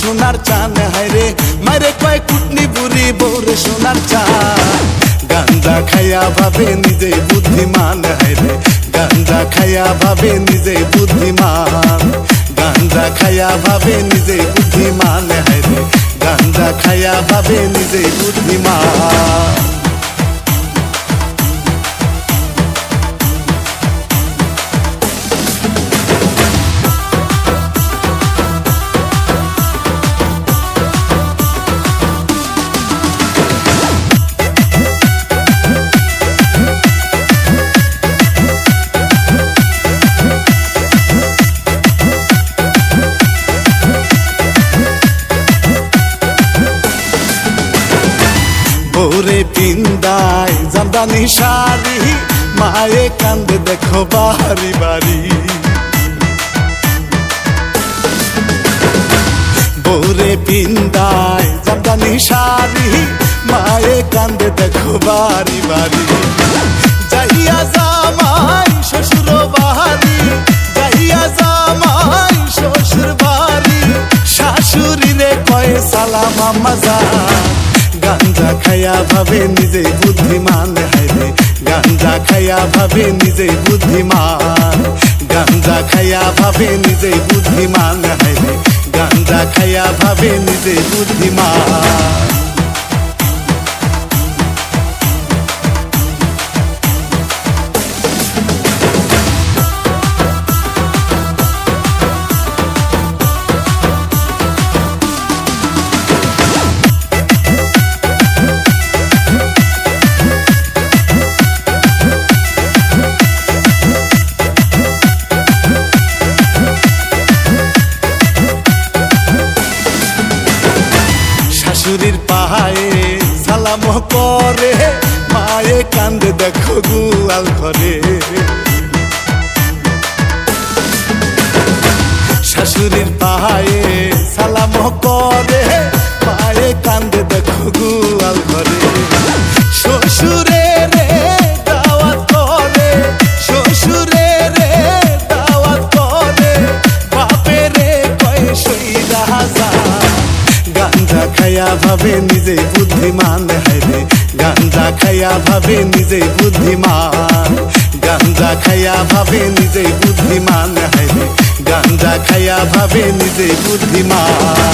সোনার চান হাইরে মারে কয় কুটনি বুড়ি বৌরে সোনার চান গান্দা খাইয়া ভাবে নিজে বুদ্ধিমান হাইরে গান্দা খাইয়া ভাবে নিজে বুদ্ধিমান। গান্দা খাইয়া ভাবে নিজে বুদ্ধিমান হাইরে গান্দা খাইয়া ভাবে নিজে বুদ্ধিমান। ওরে পিন্দায় জামদানি শাড়ি, মায়ে কান্দে দেখো বাড়ি বাড়ি। বৌরে পিন্দায় জামদানি শাড়ি, মায়ে কান্দে দেখো বাড়ি বাড়ি। যাইয়া জামাই শ্বশুর বাড়ি, যাইয়া জামাই শ্বশুর বাড়ি। শাশুড়ি রে কয়ে, সালাম আম্মা গাঞ্জা খাইয়া ভাবে নিজে বুদ্ধিমান হাইরে গাঞ্জা খাইয়া ভাবে নিজে বুদ্ধিমান গাঞ্জা খাইয়া ভাবে নিজে বুদ্ধিমান হাইরে গাঞ্জা খাইয়া ভাবে নিজে বুদ্ধিমান পাহায়ে সালাম করে। মায়ে কান্দে দেখো গুয়াল ঘরে। শাশুড়ির পাহায়ে সালাম করে। গাঞ্জা খাইয়া ভাবে নিজে বুদ্ধিমান হাইরে গাঞ্জা খাইয়া ভাবে নিজে বুদ্ধিমান গাঞ্জা খাইয়া ভাবে নিজে বুদ্ধিমান হাইরে গাঞ্জা খাইয়া ভাবে নিজে বুদ্ধিমান